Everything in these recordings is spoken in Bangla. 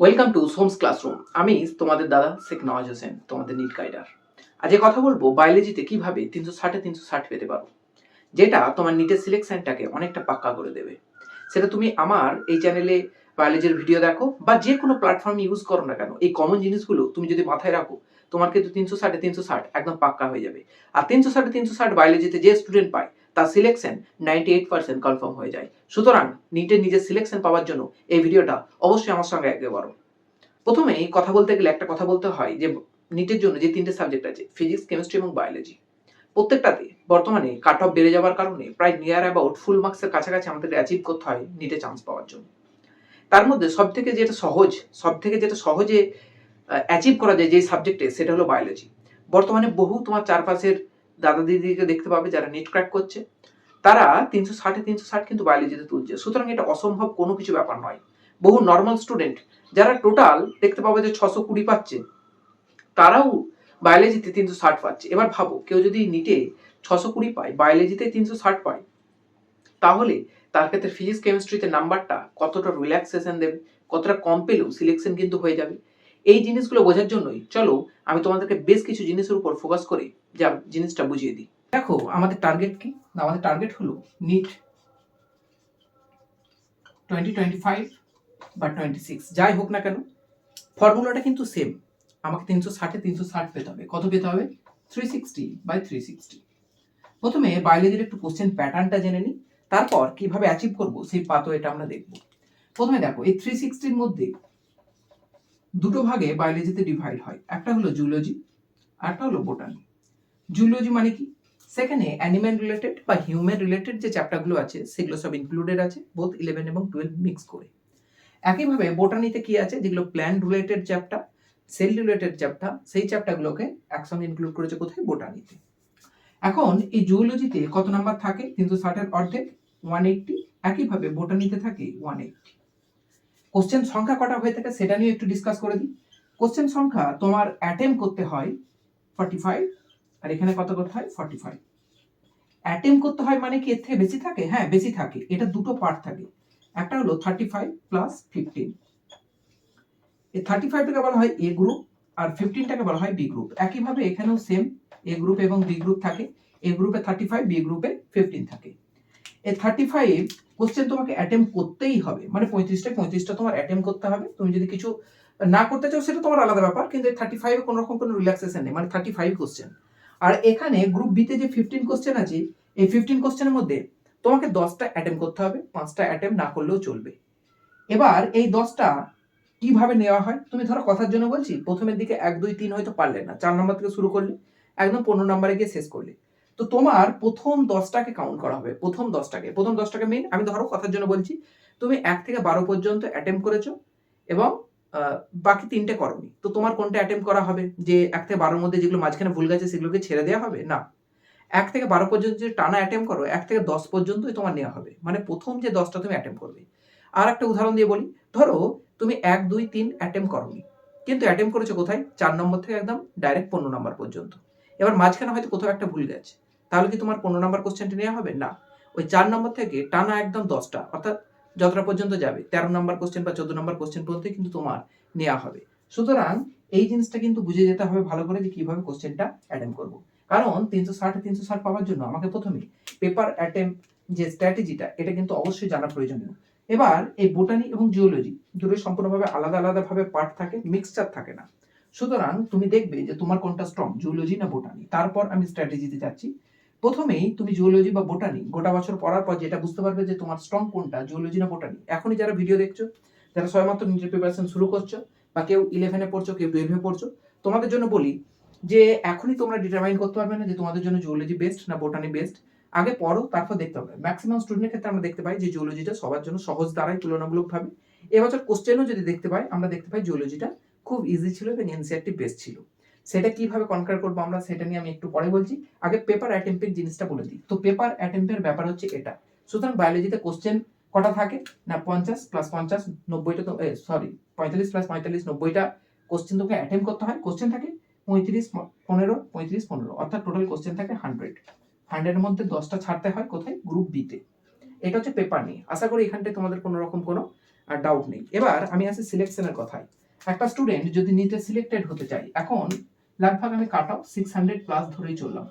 ওয়েলকাম টু সোমস ক্লাসরুম আমি তোমাদের দাদা শেখ নওয়াজ হোসেন, তোমাদের নিট গাইডার আজকে কথা বলব বায়োলজিতে কীভাবে তিনশো ষাটে তিনশো ষাট পেতে পারো। যেটা তোমার নিটের সিলেকশনটাকে অনেকটা পাক্কা করে দেবে। সেটা তুমি আমার এই চ্যানেলে বায়োলজির ভিডিও দেখো বা যে কোনো প্ল্যাটফর্ম ইউজ করো না কেন, এই কমন জিনিসগুলো তুমি যদি মাথায় রাখো, তোমার কিন্তু তিনশো ষাটে তিনশো ষাট একদম পাক্কা হয়ে যাবে। আর তিনশো ষাটে তিনশো ষাট বায়োলজিতে যে স্টুডেন্ট পায় তার selection ninety eight percent confirm হয়ে যায়। সুতরাং নিটের নিজের সিলেকশন পাওয়ার জন্য এই ভিডিওটা অবশ্যই আমার সঙ্গে একে করো। প্রথমেই কথা বলতে গেলে একটা কথা বলতে হয় যে নিটের জন্য যে তিনটে সাবজেক্ট আছে ফিজিক্স কেমিস্ট্রি এবং বায়োলজি প্রত্যেকটাতে বর্তমানে কাট অফ বেড়ে যাওয়ার কারণে প্রায় নিয়ার অ্যাবাউট ফুল মার্কসের কাছাকাছি আমাদের অ্যাচিভ করতে হয় নিটে চান্স পাওয়ার জন্য। তার মধ্যে সব থেকে যেটা সহজ সব থেকে যেটা সহজে অ্যাচিভ করা যায় যে সাবজেক্টে সেটা হলো বায়োলজি বর্তমানে বহু তোমার চারপাশের দাদা দিদিকে দেখতে পাবে যারা নিট ক্র্যাক করছে। তারা তিনশো ষাটে তিনশো ষাট কিন্তু বায়োলজিতে তুলছে। সুতরাং এটা অসম্ভব কোনো কিছু ব্যাপার নয়। বহু নর্মাল স্টুডেন্ট যারা টোটাল দেখতে পাবে যে ছশো কুড়ি পাচ্ছে, তারাও বায়োলজিতে তিনশো ষাট পাচ্ছে। এবার ভাবো, কেউ যদি নিটে ছশো কুড়ি পায় বায়োলজিতে তিনশো ষাট পায়, তাহলে তার ক্ষেত্রে ফিজিক্স কেমিস্ট্রিতে নাম্বারটা কতটা রিল্যাক্সেশন দেবে, কতটা কম পেলেও সিলেকশন কিন্তু হয়ে যাবে। এই জিনিসগুলো বোঝার জন্যই। চলো, আমি তোমাদেরকে বেশ কিছু জিনিসের উপর ফোকাস করে, যা জিনিসটা বুঝিয়ে দিই। দেখো, আমাদের টার্গেট কি? আমাদের টার্গেট হলো নিট টোয়েন্টি টোয়েন্টি ফাইভ বা টোয়েন্টি সিক্স যাই হোক না কেন ফর্মুলাটা কিন্তু সেম আমাকে তিনশো ষাটে তিনশো ষাট পেতে হবে। কত পেতে হবে? Three sixty by three sixty প্রথমে বায়োলজির একটু কোশ্চেন প্যাটার্নটা জেনে নিই। তারপর কীভাবে অ্যাচিভ করব, সেই পাতো এটা আমরা দেখব। প্রথমে দেখো, এই থ্রি সিক্সটির মধ্যে দুটো ভাগে বায়োলজিতে ডিভাইড হয়। একটা হলো জুলজি আর একটা হলো বোটানি জুলজি মানে কি? সেখানে অ্যানিম্যাল রিলেটেড বা হিউম্যান রিলেটেড যে চ্যাপ্টারগুলো আছে, সেগুলো সব ইনক্লুডেড আছে বোথ ইলেভেন এবং টুয়েলভ মিক্স করে। একইভাবে বোটানিতে কি আছে? যেগুলো plant related chapter cell related chapter সেই চ্যাপ্টারগুলোকে একসঙ্গে ইনক্লুড করেছে কোথায়? বোটানিতে এখন এই জুওলজিতে কত নাম্বার থাকে? তিনশো ষাটের অর্ধেক ওয়ান এইটটি একইভাবে বোটানিতে থাকে ওয়ান এইটটি কোশ্চেন সংখ্যা কটা হয়ে থাকে সেটা নিয়ে একটু ডিসকাস করে দিই। কোশ্চেন সংখ্যা তোমার অ্যাটেম্প করতে হয় ফর্টি ফাইভ আর এখানে কত করতে হয় ফর্টি ফাইভ অ্যাটেম্প করতে হয় মানে কি? এর থেকে বেশি থাকে? হ্যাঁ বেশি থাকে। এটা দুটো পার্ট থাকে। একটা হলো থার্টি ফাইভ প্লাস ফিফটিন এই থার্টি ফাইভটাকে বলা হয় এ গ্রুপ আর ফিফটিনটাকে বলা হয় বি গ্রুপ একইভাবে এখানেও সেম এ গ্রুপ এবং বি গ্রুপ থাকে। এ গ্রুপে থার্টি ফাইভ বি গ্রুপে ফিফটিন থাকে। এই থার্টি ফাইভ কোশ্চেন তোমাকে অ্যাটেম্প করতেই হবে। মানে পঁয়ত্রিশটা পঁয়ত্রিশটা তোমার অ্যাটেম্প করতে হবে। তুমি যদি কিছু না করতে চাও, সেটা তোমার আলাদা ব্যাপার। কিন্তু থার্টি ফাইভে কোনো রকম কোনো রিল্যাক্সেশন নেই। মানে থার্টি ফাইভ কোশ্চেন আর এখানে গ্রুপ বিতে যে ফিফটিন কোশ্চেন আছে, এই ফিফটিন কোশ্চেনের মধ্যে তোমাকে দশটা অ্যাটেম্প করতে হবে। পাঁচটা অ্যাটেম্প না করলেও চলবে। এবার এই দশটা কীভাবে নেওয়া হয়? তুমি ধরো কথার জন্য বলছি, প্রথমের দিকে এক, দুই, তিন হয়তো পারলে না। চার নম্বর থেকে শুরু করলে, একদম পনেরো নম্বরে গিয়ে শেষ করলে। তো তোমার প্রথম দশটাকে কাউন্ট করা হবে, প্রথম দশটাকে। প্রথম দশটাকে মেন আমি ধরো কথার জন্য বলছি, তুমি এক থেকে বারো পর্যন্ত অ্যাটেম্প করেছ এবং বাকি তিনটে করনি। তো তোমার কোনটা অ্যাটেম্প করা হবে? যে এক থেকে বারোর মধ্যে যেগুলো মাঝখানে ভুল গেছে সেগুলোকে ছেড়ে দেওয়া হবে? না। এক থেকে বারো পর্যন্ত যদি টানা অ্যাটেম্প করো, এক থেকে দশ পর্যন্তই তোমার নেওয়া হবে। মানে প্রথম যে দশটা তুমি অ্যাটেম্প করবে। আর একটা উদাহরণ দিয়ে বলি, ধরো তুমি এক, দুই, তিন অ্যাটেম্প করনি, কিন্তু অ্যাটেম্প করেছ কোথায়? চার নম্বর থেকে একদম ডাইরেক্ট পনেরো নম্বর পর্যন্ত। এবার মাঝখানে হয়তো কোথাও একটা ভুল গেছে। তাহলে কি তোমার পনেরো নম্বর কোশ্চেনটা নেওয়া হবে? না। ওই চার নম্বর থেকে টানা একদম দশটা, অর্থাৎ যতটা পর্যন্ত যাবে, তেরো নম্বর কোশ্চেন বা চোদ্দ নম্বর কোশ্চেন পর্যন্ত কিন্তু তোমার নেওয়া হবে। সুতরাং এই জিনিসটা কিন্তু বুঝে যেতে হবে ভালো করে যে কীভাবে কোশ্চেনটা অ্যাটেম্প করব। কারণ তিনশো ষাট তিনশো ষাট পাওয়ার জন্য আমাকে প্রথমে পেপার অ্যাটেম্প যে স্ট্র্যাটেজিটা এটা কিন্তু অবশ্যই জানা প্রয়োজনীয়। এবার এই বোটানি এবং জিওলজি দুটো সম্পূর্ণভাবে আলাদা, আলাদাভাবে পার্ট থাকে মিক্সচার থাকে না। সুতরাং তুমি দেখবে যে তোমার কোনটা স্ট্রং জিওলজি না বোটানি তারপর আমি স্ট্র্যাটেজিতে যাচ্ছি। প্রথমেই তুমি জিওলজি বা বোটানি গোটা বছর পড়ার পর যেটা বুঝতে পারবে যে তোমার স্ট্রং কোনটা জিওলজি না বোটানি এখনই যারা ভিডিও দেখছ, যারা সবেমাত্র নিজের প্রিপারেশন শুরু করছ, বা কেউ ইলেভেনে পড়ছো, কেউ টুয়েলভে পড়ছো, তোমাদের জন্য বলি যে এখনই তোমরা ডিটারমাইন করতে পারবে না যে তোমাদের জন্য জিওলজি বেস্ট না বোটানি বেস্ট আগে পড়ো, তারপর দেখতে হবে। ম্যাক্সিমাম স্টুডেন্টের ক্ষেত্রে আমরা দেখতে পাই যে জিওলজিটা সবার জন্য সহজ দ্বারাই তুলনামূলকভাবে। এবছর কোশ্চেনও যদি দেখতে পাই, আমরা দেখতে পাই জিওলজিটা খুব ইজি ছিল এবং এনসিআরটি বেস্ট ছিল। সেটা কীভাবে কনকার করব আমরা সেটা নিয়ে আমি একটু পরে বলছি। আগে পেপার অ্যাটেম্পের জিনিসটা বলে দিই। তো পেপার অ্যাটেম্পের ব্যাপার হচ্ছে এটা। সুতরাং বায়োলজিতে কোশ্চেন কটা থাকে? না, পঞ্চাশ প্লাস পঞ্চাশ, নব্বইটা তো সরি পঁয়তাল্লিশ প্লাস পঁয়তাল্লিশ, নব্বইটা কোশ্চেন তোকে অ্যাটেম্প করতে হয়। কোশ্চেন থাকে পঁয়ত্রিশ, পনেরো পঁয়ত্রিশ, পনেরো। অর্থাৎ টোটাল কোশ্চেন থাকে হান্ড্রেড হান্ড্রেডের মধ্যে দশটা ছাড়তে হয় কোথায়? গ্রুপ বিতে এটা হচ্ছে পেপার নিয়ে। আশা করি এখানটায় তোমাদের কোনো রকম কোনো ডাউট নেই। এবার আমি আসি সিলেকশনের কথায়। একটা স্টুডেন্ট যদি নিতে সিলেক্টেড হতে চাই এখন লাগভাগ আমি cut off six hundred plus ধরেই চললাম।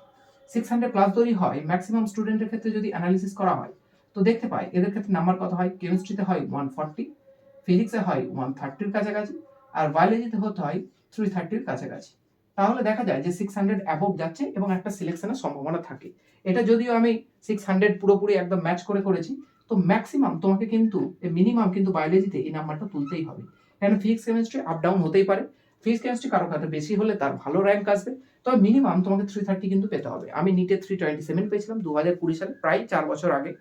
সিক্স হান্ড্রেড প্লাস ধরেই হয় ম্যাক্সিমাম স্টুডেন্টের ক্ষেত্রে যদি অ্যানালিসিস করা হয়, তো দেখতে পাই এদের ক্ষেত্রে নাম্বার কত হয়? কেমিস্ট্রিতে হয় ওয়ান ফর্টি ফিজিক্সে হয় ওয়ান থার্টির কাছাকাছি, আর বায়োলজিতে হতে হয় থ্রি থার্টির কাছাকাছি। তাহলে দেখা যায় যে সিক্স হান্ড্রেড অ্যাবভ যাচ্ছে এবং একটা সিলেকশনের সম্ভাবনা থাকে। এটা যদিও আমি সিক্স হান্ড্রেড পুরোপুরি একদম ম্যাচ করে করেছি, তো ম্যাক্সিমাম তোমাকে কিন্তু মিনিমাম কিন্তু বায়োলজিতে এই নাম্বারটা তুলতেই হবে। কেন? ফিজিক্স কেমিস্ট্রি আপ ডাউন হতেই পারে। ফিজিক্স কেমিস্ট্রি কারও কাছে বেশি হলে তার ভালো র্যাঙ্ক আসবে। তবে মিনিমাম তোমাকে থ্রি থার্টি কিন্তু পেতে হবে। আমি নিটে থ্রি টোয়েন্টি সেভেন পেয়েছিলাম দু হাজার কুড়ি সালে, প্রায় চার বছর আগে।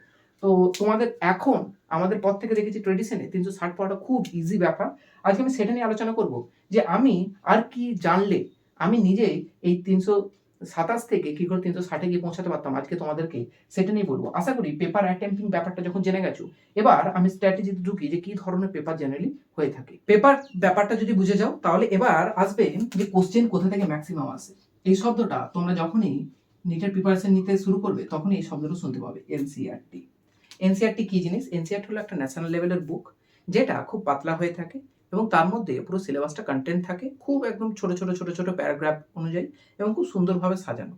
তো তোমাদের এখন আমাদের পর থেকে দেখেছি ট্রেডিশনে তিনশো ষাট পাওয়াটা খুব ইজি ব্যাপার। আজকে আমি সেটা নিয়ে আলোচনা করব যে আমি আর কি জানলে আমি নিজেই এই তিনশো সাতাশ থেকে কি করে তিনশো ষাটে গিয়ে পৌঁছাতে পারতাম? আজকে তোমাদেরকে সেটা নিয়ে বলব। আশা করি পেপার অ্যাটেম্পিং ব্যাপারটা যখন জেনে গেছো, এবার আমি স্ট্র্যাটেজিতে ঢুকি যে কি ধরনের পেপার জেনারেলি হয়ে থাকে। পেপার ব্যাপারটা যদি বুঝে যাও, তাহলে এবার আসবে যে কোশ্চেন কোথা থেকে ম্যাক্সিমাম আসে। এই শব্দটা তোমরা যখনই নিটের প্রিপারেশন নিতে শুরু করবে, তখনই এই শব্দটা শুনতে পাবে এনসিআরটি এনসিআরটি কি জিনিস? এনসিআরটি হলো একটা ন্যাশনাল লেভেলের বুক যেটা খুব পাতলা হয়ে থাকে। এবং তার মধ্যে পুরো সিলেবাসটা কন্টেন্ট থাকে খুব একদম ছোট ছোট ছোট ছোট প্যারাগ্রাফ অনুযায়ী এবং খুব সুন্দরভাবে সাজানো।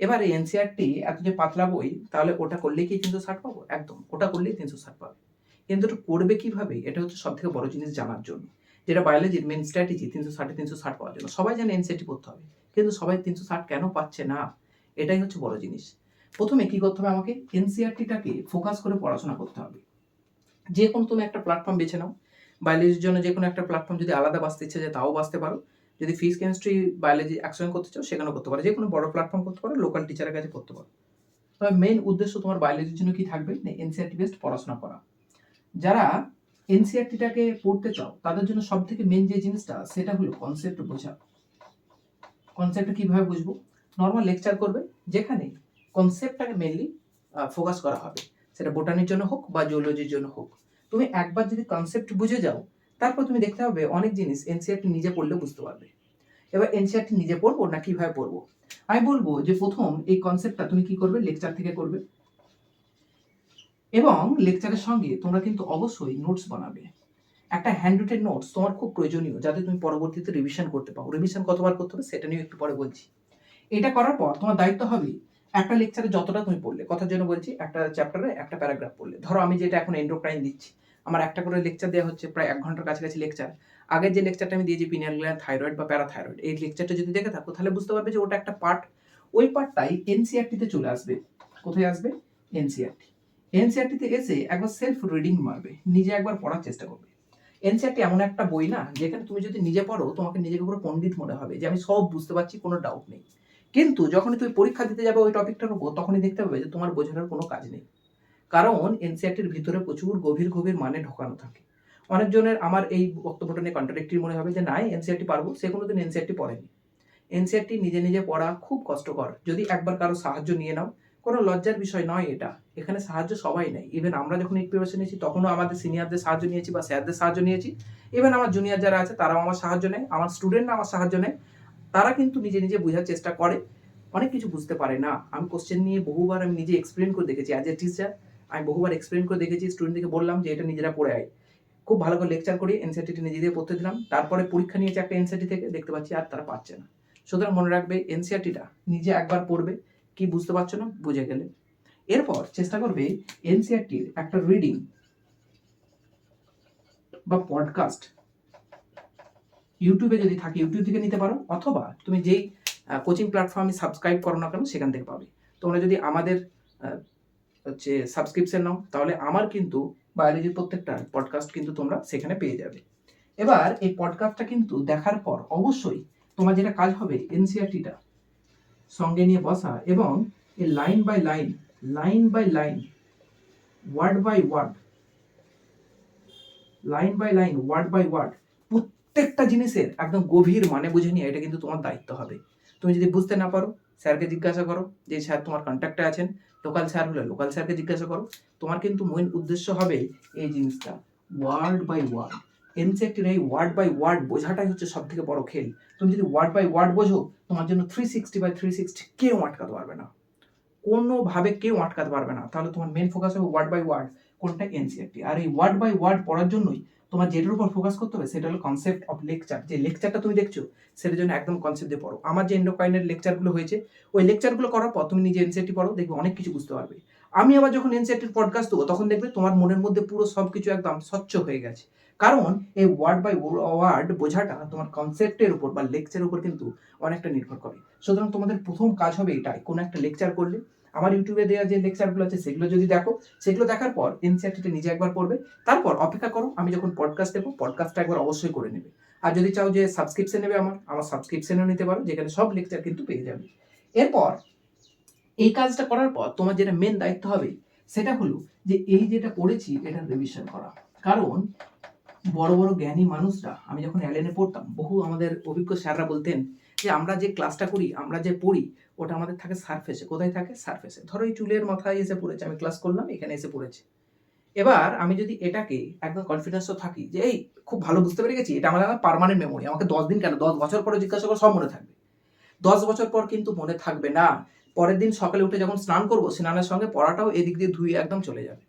এবার এনসিআরটি এত যে পাতলা বই, তাহলে ওটা করলেই কি তিনশো ষাট পাবো? একদম, ওটা করলেই তিনশো ষাট পাবে। কিন্তু ওটা করবে কীভাবে? এটা হচ্ছে সব থেকে বড় জিনিস জানার জন্য। যেটা বায়োলজির মেন স্ট্র্যাটেজি তিনশো ষাটে তিনশো ষাট পাওয়ার জন্য। সবাই জানে এনসিআরটি পড়তে হবে, কিন্তু সবাই তিনশো ষাট কেন পাচ্ছে না? এটাই হচ্ছে বড় জিনিস। প্রথমে কি করতে হবে আমাকে এনসিআরটিটাকে ফোকাস করে পড়াশোনা করতে হবে। যে কোনো তুমি একটা প্ল্যাটফর্ম বেছে নাও বায়োলজির জন্য যে কোনো একটা প্ল্যাটফর্ম যদি আলাদা বাঁচতে ইচ্ছে যায় তাও বাঁচতে পারো। যদি ফিজ কেমিস্ট্রি বায়োলজি একসঙ্গে করতে চাও সেখানেও করতে পারো। যে কোনো বড় প্ল্যাটফর্ম করতে পারো লোকাল টিচারের কাছে করতে পারো। তবে মেইন উদ্দেশ্য তোমার বায়োলজির জন্য কি থাকবে? না এনসিআরটি বেস্ট পড়াশোনা করা। যারা এনসিআরটিটাকে পড়তে চাও, তাদের জন্য সব থেকে মেন যে জিনিসটা, সেটা হলো কনসেপ্ট বোঝা। কনসেপ্টটা কীভাবে বুঝব? নর্মাল লেকচার করবে, যেখানে কনসেপ্টটাকে মেনলি ফোকাস করা হবে। সেটা বোটানির জন্য হোক বা জিওলজির জন্য হোক। তুমি একবার যদি কনসেপ্ট বুঝে যাও, তারপর তুমি দেখতে হবে অনেক জিনিস এনসিআরটি নিজে পড়লে বুঝতে পারবে। এবার এনসিআরটি নিজে পড়ব না কীভাবে পড়ব? আমি বলব যে প্রথম এই কনসেপ্টটা তুমি কি করবে? লেকচার থেকে করবে। এবং লেকচারের সঙ্গে তোমরা কিন্তু অবশ্যই নোটস বানাবে। একটা হ্যান্ড রিটেন নোটস তোমার খুব প্রয়োজনীয় যাতে তুমি পরবর্তীতে রিভিশন করতে পারো। রিভিশন কতবার করতে হবে সেটা নিয়ে একটু পরে বলছি। এটা করার পর তোমার দায়িত্ব হবে একটা লেকচারে যতটা তুমি পড়লে কথার জন্য বলছি, একটা চ্যাপ্টারে একটা প্যারাগ্রাফ পড়লে। ধরো আমি যেটা এখন এন্ডোক্রাইন দিচ্ছি। আমার একটা করে লেকচার দেওয়া হচ্ছে, প্রায় এক ঘণ্টার কাছাকাছি লেকচার আগে যে লেকচারটা আমি দিয়েছি পিনিয়াল গ্ল্যান্ড থাইরয়েড বা প্যারাথাইরয়েড এই লেকচারটা যদি দেখে থাকো, তাহলে বুঝতে পারবে যে ওটা একটা পার্ট ওই পার্টটাই এনসিআরটিতে চলে আসবে। কোথায় আসবে? এনসিআরটি এনসিআরটিতে এসে একবার সেলফ রিডিং মারবে, নিজে একবার পড়ার চেষ্টা করবে। এনসিআরটি এমন একটা বই না, যেখানে তুমি যদি নিজে পড়ো, তোমাকে নিজেকে পুরো পণ্ডিত মনে হবে যে আমি সব বুঝতে পারছি, কোনো ডাউট নেই। কিন্তু যখনই তুমি পরীক্ষা দিতে যাবে ওই টপিকটার উপর, তখনই দেখতে পাবে যে তোমার বোঝানোর কোনো কাজ নেই। কারণ এনসিআরটির ভিতরে প্রচুর গভীর গভীর মানে ঢোকানো থাকে। অনেকজনের আমার এই বক্তব্যটা নিয়ে কন্ট্রাডিক্টরি মনে হবে যে নাই এনসিআরটি পারব, সে কোনোদিন এনসিআরটি পড়েনি। এনসিআরটি নিজে নিজে পড়া খুব কষ্টকর। যদি একবার কারও সাহায্য নিয়ে নাও, কোনো লজ্জার বিষয় নয় এটা। এখানে সাহায্য সবাই নেই ইভেন আমরা যখন এই প্রিপারেশন নিয়েছি, তখনও আমাদের সিনিয়রদের সাহায্য নিয়েছি বা স্যারদের সাহায্য নিয়েছি। ইভেন আমার জুনিয়র যারা আছে, তারাও আমার সাহায্য নেয়। আমার স্টুডেন্টরা আমার সাহায্য নেয়। তারা কিন্তু নিজে নিজে বোঝার চেষ্টা করে। অনেক কিছু বুঝতে পারে না। আমি কোশ্চেন নিয়ে বহুবার আমি নিজে এক্সপ্লেন করে দেখেছি অ্যাজ এ টিচার আমি বহুবার এক্সপ্লেন করে দেখেছি স্টুডেন্টদেরকে বললাম যে এটা নিজেরা পড়ে আয়। খুব ভালো করে লেকচার করি এনসিআরটি নিজেদের পড়তে দিলাম। তারপরে পরীক্ষা নিয়েছে একটা এনসিআরটি থেকে, দেখতে পাচ্ছি আর তারা পাচ্ছে না। সুতরাং মনে রাখবে এনসিআরটিটা নিজে একবার পড়বে, কি বুঝতে পারছ না, বুঝে গেলে। এরপর চেষ্টা করবে এনসিআরটির একটা রিডিং বা পডকাস্ট ইউটিউবে যদি থাকে, ইউটিউব থেকে নিতে পারো, অথবা তুমি যেই কোচিং প্ল্যাটফর্মে সাবস্ক্রাইব করো না কেন, সেখান থেকে পাবে। তোমরা যদি আমাদের হচ্ছে সাবস্ক্রিপশন নাও, তাহলে আমার কিন্তু বায়োলজির প্রত্যেকটা পডকাস্ট কিন্তু তোমরা সেখানে পেয়ে যাবে। এবার এই পডকাস্টটা কিন্তু দেখার পর অবশ্যই তোমার যেটা কাজ হবে এনসিআরটিটা সঙ্গে নিয়ে বসা এবং এই line by line line by line word by word line by line word by word প্রত্যেকটা জিনিসের একদম গভীর মানে বুঝে নিয়ে এটা কিন্তু তোমার দায়িত্ব হবে। তুমি যদি বুঝতে না পারো, স্যারকে জিজ্ঞাসা করো যে, স্যার, তোমার কন্ট্যাক্টে আছেন? লোকাল স্যার হলে লোকাল স্যারকে জিজ্ঞাসা করো। তোমার কিন্তু মেইন উদ্দেশ্য হবে এই জিনিসটা। ওয়ার্ড বাই ওয়ার্ড এনসেক্টের এই ওয়ার্ড বাই ওয়ার্ড বোঝাটাই হচ্ছে সব থেকে বড় খেল। তুমি যদি ওয়ার্ড বাই ওয়ার্ড বোঝো, তোমার জন্য three sixty by three sixty কেউ আটকাতে পারবে না। কোনোভাবে কেউ আটকাতে পারবে না। তাহলে তোমার মেন ফোকাস হবে ওয়ার্ড বাই ওয়ার্ড কোনটা এনসিআরটি আর এই ওয়ার্ড বাই ওয়ার্ড পড়ার জন্যই তোমার যেটার উপর ফোকাস করতে হবে সেটা হলো কনসেপ্ট অফ লেকচার যে লেকচারটা তুমি দেখছ, সেটার জন্য একদম কনসেপ্ট দিয়ে পড়ো। আমার যে এন্ডোকাইনের লেকচারগুলো হয়েছে, ওই লেকচারগুলো করার পর তুমি নিজে এনসিআরটি পড়ো, দেখবে অনেক কিছু বুঝতে পারবে। আমি আবার যখন এনসিআরটির পডকাস্ট দেবো, তখন দেখবে তোমার মনের মধ্যে পুরো সব কিছু একদম স্বচ্ছ হয়ে গেছে। কারণ এই ওয়ার্ড বাই ওয়ার্ড বোঝাটা তোমার কনসেপ্টের উপর বা লেকচারের উপর কিন্তু অনেকটা নির্ভর করে। সুতরাং তোমাদের প্রথম কাজ হবে এটাই, কোনো একটা লেকচার করলে আমার ইউটিউবে দেওয়া যে লেকচারগুলো আছে, সেগুলো যদি দেখো, সেগুলো দেখার পর এনসিআরটিতে নিজে একবার পড়বে। তারপর অপেক্ষা করো, আমি যখন পডকাস্ট দেবো পডকাস্টটা একবার অবশ্যই করে নেবে। আর যদি চাও যে সাবস্ক্রিপশন নেবে আমার আমার সাবস্ক্রিপশনও নিতে পারো, যেখানে সব লেকচার কিন্তু পেয়ে যাবে। এরপর এই কাজটা করার পর তোমার যেটা মেন দায়িত্ব হবে, সেটা হলো যে এই যেটা পড়েছি, এটা রিভিশন করা। কারণ বড় বড় জ্ঞানী মানুষরা, আমি যখন অ্যালেনে পড়তাম, বহু আমাদের অভিজ্ঞ স্যাররা বলতেন যে আমরা যে ক্লাসটা করি, আমরা যে পড়ি ওটা আমাদের থাকে সারফেসে কোথায় থাকে? সারফেসে ধরো এই চুলের মাথায় এসে পড়েছে, আমি ক্লাস করলাম, এখানে এসে পড়েছে। এবার আমি যদি এটাকে একদম কনফিডেন্সও থাকি যে, এই, খুব ভালো বুঝতে পেরে গেছি, এটা আমার পার্মানেন্ট মেমোরি আমাকে দশ দিন কেন? দশ বছর পরে জিজ্ঞাসা করো, সব মনে থাকবে। দশ বছর পর কিন্তু মনে থাকবে না। পরের দিন সকালে উঠে যখন স্নান করব, স্নানের সঙ্গে পড়াটাও এদিক দিয়ে ধুয়ে একদম চলে যাবে।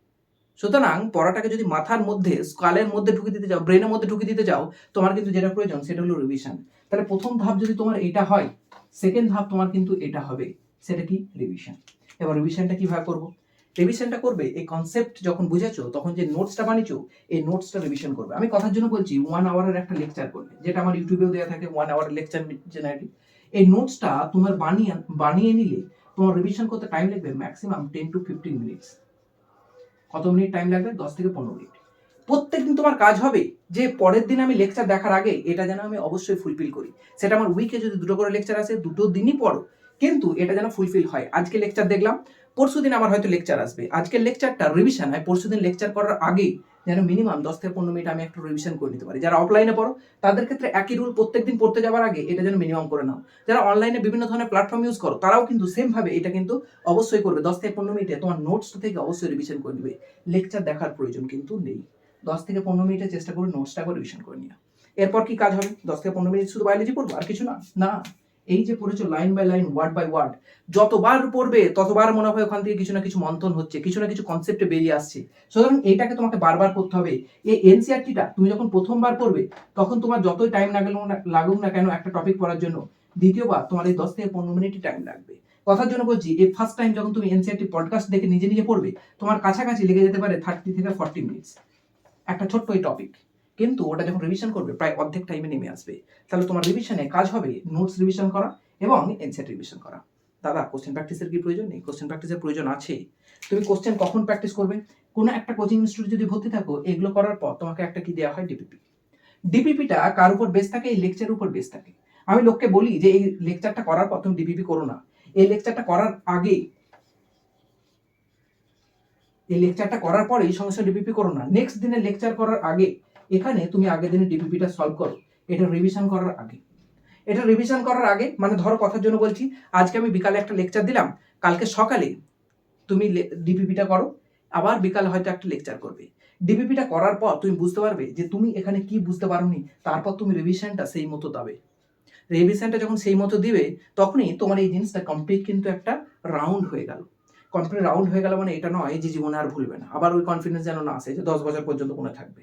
সুতরাং পড়াটাকে যদি মাথার মধ্যে স্কালের মধ্যে ঢুকে দিতে যাও ব্রেনের মধ্যে ঢুকে দিতে যাও, তোমার কিন্তু যেটা প্রয়োজন, সেটা হলো রিভিশন তাহলে প্রথম ধাপ যদি তোমার এটা হয় সেকেন্ড ধাপ তোমার কিন্তু এটা হবে। সেটা কি? রিভিশন এবার রিভিশনটা কীভাবে করব? রিভিশনটা করবে, এই কনসেপ্ট যখন বুঝেছ, তখন যে নোটসটা বানিয়েছো, এই নোটসটা রিভিশন করবে। আমি কথার জন্য বলছি ওয়ান আওয়ারের একটা লেকচার করবে, যেটা আমার ইউটিউবেও দেওয়া থাকে ওয়ান আওয়ারের লেকচার জেনারেলি এই নোটসটা তোমার বানিয়ে বানিয়ে নিলে, তোমার রিভিশন করতে টাইম লাগবে maximum ten to fifteen minutes কত মিনিট টাইম লাগবে? দশ থেকে পনেরো মিনিট প্রত্যেকদিন তোমার কাজ হবে যে পরের দিন আমি লেকচার দেখার আগে এটা যেন আমি অবশ্যই ফুলফিল করি। সেটা আমার উইকে যদি দুটো করে লেকচার আসে, দুটো দিনই পড়ো। কিন্তু এটা যেন ফুলফিল হয়। আজকে লেকচার দেখলাম, পরশু দিন আমার হয়তো লেকচার আসবে। আজকের লেকচারটা রিভিশন হয়, পরশু দিন লেকচার করার আগেই যেন মিনিমাম দশ থেকে পনেরো মিনিট আমি একটু রিভিশন করে নিতে পারি। যারা অফলাইনে পড়ো, তাদের ক্ষেত্রে একই রুল প্রত্যেকদিন পড়তে যাওয়ার আগে এটা যেন মিনিমাম করে নাও। যারা অনলাইনে বিভিন্ন ধরনের প্ল্যাটফর্ম ইউজ করো, তারাও কিন্তু সেম ভাবে এটা কিন্তু অবশ্যই করবে। দশ থেকে পনেরো মিনিটে তোমার নোটস থেকে অবশ্যই রিভিশন করে নেবে। লেকচার দেখার প্রয়োজন কিন্তু নেই। দশ থেকে পনেরো মিনিটে চেষ্টা করে নোটসটা করে রিভিশন করে নিও। এরপর কি কাজ হবে? দশ থেকে পনেরো মিনিট শুধু বায়োলজি পড়ব? আর কিছু না। না। এই যে পড়েছো line by line word by word যতবার পড়বে, ততবার মনে হয় ওখান থেকে কিছু না কিছু মন্থন হচ্ছে, কিছু না কিছু কনসেপ্টে বেরিয়ে আসছে। সুতরাং এইটাকে তোমাকে বারবার করতে হবে। এই এনসিআরটিটা তুমি যখন প্রথমবার পড়বে, তখন তোমার যতই টাইম না, লাগুক না কেন একটা টপিক পড়ার জন্য, দ্বিতীয়বার তোমার এই দশ থেকে পনেরো মিনিটই টাইম লাগবে। কথার জন্য বলছি, এই ফার্স্ট টাইম যখন তুমি এনসিআরটি পডকাস্ট দেখে নিজে নিজে পড়বে, তোমার কাছাকাছি লেগে যেতে পারে থার্টি থেকে ফর্টি মিনিটস একটা ছোট্ট এই টপিক কিন্তু ওটা যখন রিভিশন করবে, প্রায় অর্ধেক টাইমে নেমে আসবে। তাহলে তোমার রিভিশনে কাজ হবে নোটস রিভিশন করা এবং এনসেট রিভিশন করা। দাদা কোশ্চেন প্র্যাকটিসের কি প্রয়োজন নেই? কোশ্চেন প্র্যাকটিসের প্রয়োজন আছে। তুমি কোশ্চেন কখন প্র্যাকটিস করবে? কোনো একটা কোচিং ইনস্টিটিউট যদি ভর্তি থাকো, এগুলো করার পর তোমাকে একটা কি দেওয়া হয়? ডিপিপি ডিপিপিটা কার উপর বেস থাকে? এই লেকচারের উপর বেস থাকে। আমি লোককে বলি যে, এই লেকচারটা করার পর তুমি ডিপিপি করো না। এই লেকচারটা করার আগে এই লেকচারটা করার পরে এই সমস্যা ডিপিপি করো না। নেক্সট দিনে লেকচার করার আগে, এখানে তুমি আগের দিনে ডিপিপিটা সলভ করো। এটা রিভিশন করার আগে। এটা রিভিশন করার আগে মানে ধরো কথার জন্য বলছি, আজকে আমি বিকালে একটা লেকচার দিলাম, কালকে সকালে তুমি ডিপিপিটা করো, আবার বিকালে হয়তো একটা লেকচার করবে। ডিপিপিটা করার পর তুমি বুঝতে পারবে যে তুমি এখানে কি বুঝতে পারোনি, তারপর তুমি রিভিশনটা সেই মতো দেবে রিভিশনটা যখন সেই মতো দিবে, তখনই তোমার এই জিনিসটা কমপ্লিট কিন্তু একটা রাউন্ড হয়ে গেল। কমপ্লিট রাউন্ড হয়ে গেল মানে এটা নয় যে জীবনে আর ভুলবে না। আবার ওই কনফিডেন্স যেন না আসে যে দশ বছর পর্যন্ত মনে থাকবে।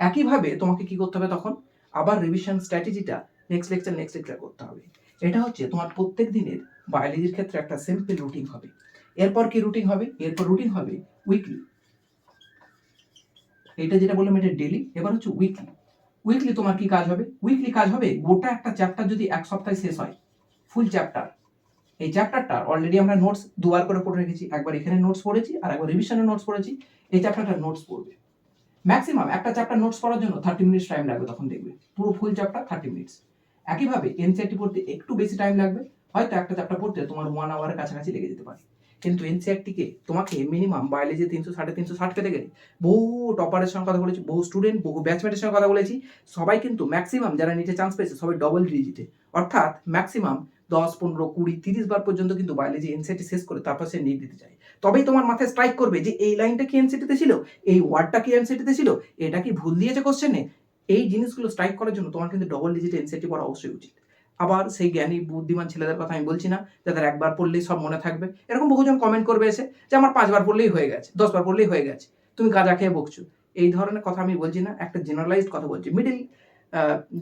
একইভাবে তোমাকে কি করতে হবে তখন? আবার রিভিশন স্ট্র্যাটেজিটা নেক্সট লেকচার নেক্সট লেকচার করতে হবে। এটা হচ্ছে তোমার প্রত্যেক দিনের বায়োলজির ক্ষেত্রে একটা সিম্পল রুটিন হবে। এরপর কি রুটিন হবে? এরপর রুটিন হবে উইকলি এটা যেটা বললাম, এটা ডেলি এবার হচ্ছে উইকলি উইকলি তোমার কি কাজ হবে? উইকলি কাজ হবে গোটা একটা চ্যাপ্টার যদি এক সপ্তাহে শেষ হয় ফুল চ্যাপ্টার এই চ্যাপ্টারটা অলরেডি আমরা নোটস দুবার করে পড়ে রেখেছি। একবার এখানে নোটস পড়েছি আর একবার রিভিশনে নোটস পড়েছি। এই চ্যাপ্টারটা নোটস পড়বে। ম্যাক্সিমাম একটা চ্যাপ্টার নোটস পড়ার জন্য থার্টি মিনিটস টাইম লাগবে তখন দেখবে। পুরো ফুল চ্যাপ্টার থার্টি মিনিটস একইভাবে এনসিআরটি পড়তে একটু বেশি টাইম লাগবে। হয়তো একটা চ্যাপ্টার পড়তে তোমার ওয়ান আওয়ারের কাছাকাছি লেগে যেতে পারে। কিন্তু এনসিআরটিকে তোমাকে মিনিমাম বায়োলজি তিনশো সাড়ে তিনশো ষাট পেতে গেলে বহু টপারের সঙ্গে কথা বলেছি বহু স্টুডেন্ট বহু ব্যাচমেটের সঙ্গে কথা বলেছি। সবাই কিন্তু ম্যাক্সিমাম যারা নিচে চান্স পেয়েছে সবাই ডবল ডিজিটে অর্থাৎ ম্যাক্সিমাম দশ, পনেরো, কুড়ি, তিরিশ বার পর্যন্ত কিন্তু বায়োলজি এনসিআরটি শেষ করে তারপর সে নিট দিতে চায় তবেই তোমার মাথায় স্ট্রাইক করবে যে এই লাইনটা কি এনসিটিতে ছিল? এই ওয়ার্ডটা কি এনসিটিতে ছিল? এটা কি ভুল দিয়েছে কোশ্চেনে এই জিনিসগুলো স্ট্রাইক করার জন্য তোমার কিন্তু ডবল ডিজিট এনসিটি পড়া অবশ্যই উচিত। আবার সেই জ্ঞানী, বুদ্ধিমান ছেলেদের কথা আমি বলছি না, যাদের একবার পড়লেই সব মনে থাকবে। এরকম বহুজন কমেন্ট করবে এসে যে আমার পাঁচবার পড়লেই হয়ে গেছে, দশবার পড়লেই হয়ে গেছে। তুমি গাঁজা খেয়ে বকছো। এই ধরনের কথা আমি বলছি না, একটা জেনারেলাইজড কথা বলছি। মিডিল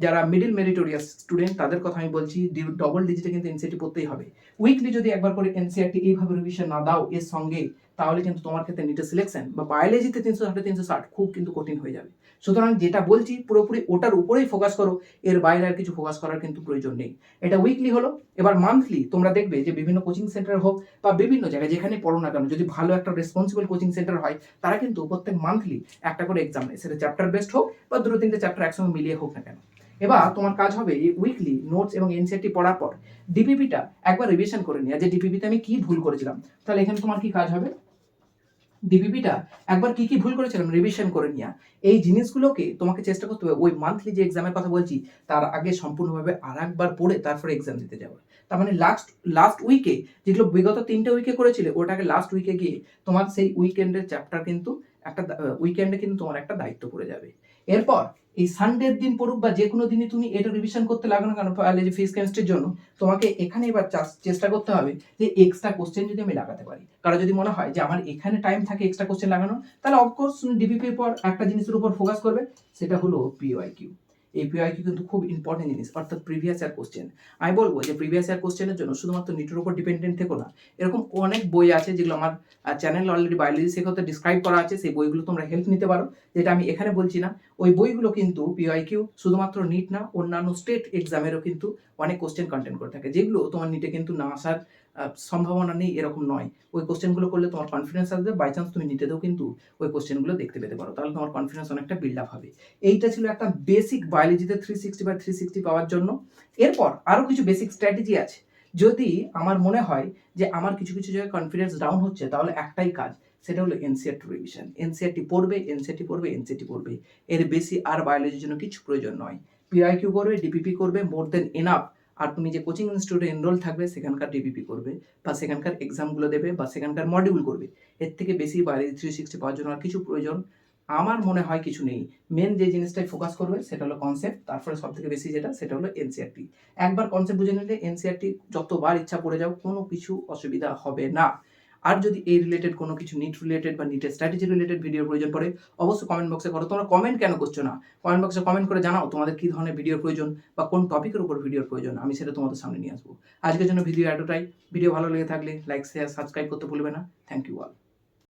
যারা মিডিল মেরিটোরিয়াস স্টুডেন্ট তাদের কথা আমি বলছি ডবল ডিজিটে কিন্তু এনসিআরটি পড়তেই হবে। উইকলি যদি একবার করে এনসিআরটি এইভাবে রিভিশন না দাও এর সঙ্গে, তাহলে কিন্তু তোমার ক্ষেত্রে নিটের সিলেকশন বা বায়োলজিতে তিনশো সাড়ে তিনশো ষাট খুব কিন্তু কঠিন হয়ে যাবে। সুতরাং যেটা বলছি পুরোপুরি ওটার উপরেই ফোকাস করো, এর বাইরে আর কিছু ফোকাস করার কিন্তু প্রয়োজন নেই। এটা উইকলি হলো, এবার মান্থলি তোমরা দেখবে যে বিভিন্ন কোচিং সেন্টার হোক বা বিভিন্ন জায়গায় যেখানে পড়ো না কেন, যদি ভালো একটা রেসপন্সিবল কোচিং সেন্টার হয়, তারা কিন্তু প্রত্যেক মান্থলি একটা করে এক্সাম নেয়। সেটা চ্যাপ্টার বেস্ট হোক বা দুটো তিনটে চ্যাপ্টার একসঙ্গে মিলিয়ে হোক না কেন। এবার তোমার কাজ হবে এই উইকলি নোটস এবং এনসিআরটি পড়ার পর ডিপিপিটা একবার রিভিশন করে নেওয়া। যে ডিপিপিতে আমি কি ভুল করেছিলাম, তাহলে এখানে তোমার কি কাজ হবে? ডিপিপিটা একবার কি কি ভুল করেছিলাম রিভিশন করে নিয়া। এই জিনিসগুলোকে তোমাকে চেষ্টা করতে হবে। ওই মান্থলি যে এক্সামের কথা বলছি, তার আগে সম্পূর্ণভাবে আর একবার পড়ে তারপরে এক্সাম দিতে যাবে তার মানে লাস্ট লাস্ট উইকে যেগুলো বিগত তিনটে উইকে করেছিলে, ওটাকে লাস্ট উইকে গিয়ে তোমার সেই উইকেন্ডের চ্যাপ্টার কিন্তু একটা উইকেন্ডে কিন্তু তোমার একটা দায়িত্ব পড়ে যাবে। এরপর এই সানডের দিন পড়ুক বা যে কোনো দিনই তুমি এটা রিভিশন করতে লাগো না কেন? যে ফিজ কেমিস্ট্রির জন্য তোমাকে এখানে এবার চেষ্টা করতে হবে যে এক্সট্রা কোশ্চেন যদি আমি লাগাতে পারি। কারণ যদি মনে হয় যে আমার এখানে টাইম থাকে এক্সট্রা কোশ্চেন লাগানো তাহলে অফকোর্স ডিবিপির পর একটা জিনিসের উপর ফোকাস করবে, সেটা হলো পিওয়াই কিউ এই পিওয়াই কিউ কিন্তু খুব ইম্পর্টেন্ট জিনিস, অর্থাৎ প্রিভিয়াস ইয়ার কোশ্চেন আমি বলব যে প্রিভিয়াস ইয়ার কোশ্চেনের জন্য শুধুমাত্র নিটের উপর ডিপেন্ডেন্ট থেকো না। এরকম অনেক বই আছে যেগুলো আমার চ্যানেল অলরেডি বায়োলজি শেখাতে ডিসক্রাইব করা আছে, সেই বইগুলো তোমরা হেল্প নিতে পারো। যেটা আমি এখানে বলছি না। ওই বইগুলো কিন্তু পিওয়াই কিউ শুধুমাত্র নিট না, অন্যান্য স্টেট এক্সামেরও কিন্তু অনেক কোশ্চেন কন্টেন্ট করে থাকে। যেগুলো তোমার নিটে কিন্তু না আসার সম্ভাবনা নেই, এরকম নয়। ওই কোশ্চেনগুলো করলে তোমার কনফিডেন্স আসবে বাই চান্স তুমি নিটেতেও কিন্তু ওই কোশ্চেনগুলো দেখতে পেতে পারো। তাহলে তোমার কনফিডেন্স অনেকটা বিল্ড আপ হবে। এইটা ছিল একটা বেসিক বায়োলজিতে থ্রি সিক্সটি বা থ্রি সিক্সটি পাওয়ার জন্য। এরপর আরও কিছু বেসিক স্ট্র্যাটেজি আছে। যদি আমার মনে হয় যে আমার কিছু কিছু জায়গায় কনফিডেন্স ডাউন হচ্ছে, তাহলে একটাই কাজ সেটা হলো এনসিআরটি রিভিশন এনসিআরটি পড়বে এনসিআরটি পড়বে এনসিআরটি পড়বে। এর বেশি আর বায়োলজির জন্য কিছু প্রয়োজন নয়। পিআইকিউ করবে ডিপিপি করবে মোর দেন এনাফ আর তুমি যে কোচিং ইনস্টিটিউটে এনরোল থাকবে, সেখানকার ডিপিপি করবে বা সেখানকার এক্সামগুলো দেবে বা সেখানকার মডিউল করবে। এর থেকে বেশি বায়োলজি থ্রি সিক্সটি পাওয়ার জন্য আর কিছু প্রয়োজন আমার মনে হয় কিছু নেই। মেন যে জিনিসটাই ফোকাস করবে, সেটা হলো কনসেপ্ট তারপরে সব থেকে বেশি যেটা, সেটা হলো এনসিআরটি একবার কনসেপ্ট বুঝে নিলে এনসিআরটি যতবার ইচ্ছা পড়ে যাও, কোনো কিছু অসুবিধা হবে না। আর যদি এই রিলেটেড কোনো কিছু নিট রিলেটেড বা নিটের স্ট্র্যাটেজি রিলেটেড ভিডিওর প্রয়োজন পড়ে, অবশ্যই কমেন্ট বক্সে করো। তোমরা কমেন্ট কেন করছ না? কমেন্ট বক্সে কমেন্ট করে জানাও তোমাদের কী ধরনের ভিডিওর প্রয়োজন বা কোন টপিকের উপর ভিডিওর প্রয়োজন। আমি সেটা তোমাদের সামনে নিয়ে আসব। আজকের জন্য ভিডিও এতটাই। ভিডিও ভালো লেগে থাকলে লাইক শেয়ার সাবস্ক্রাইব করতে ভুলবে না। Thank you all